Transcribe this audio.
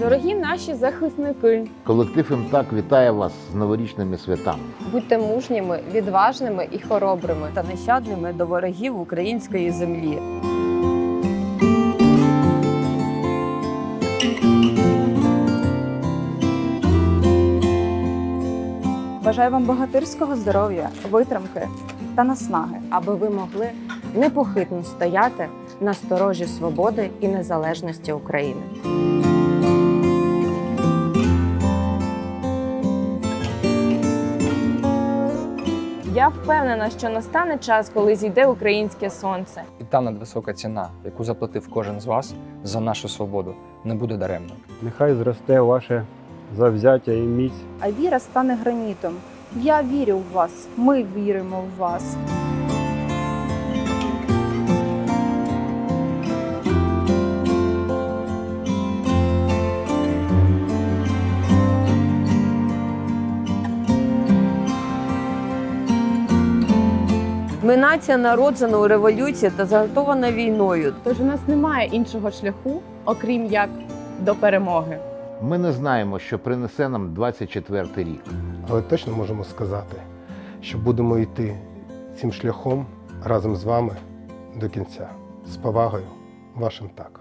Дорогі наші захисники, Колектив імтак вітає вас з новорічними святами. будьте мужніми, відважними і хоробрими. та нещадними до ворогів української землі. Бажаю вам богатирського здоров'я, витримки та наснаги. аби ви могли непохитно стояти на сторожі свободи і незалежності України. Я впевнена, що настане час, коли зійде українське сонце. І та надвисока ціна, яку заплатив кожен з вас за нашу свободу, не буде даремно. Нехай зросте ваше завзяття і міць. А віра стане гранітом. Я вірю в вас. Ми віримо в вас. Ми нація народжена у революції та загартована війною. Тож у нас немає іншого шляху, окрім як до перемоги. Ми не знаємо, що принесе нам 24 рік. Але точно можемо сказати, що будемо йти цим шляхом разом з вами до кінця. З повагою, вашим так.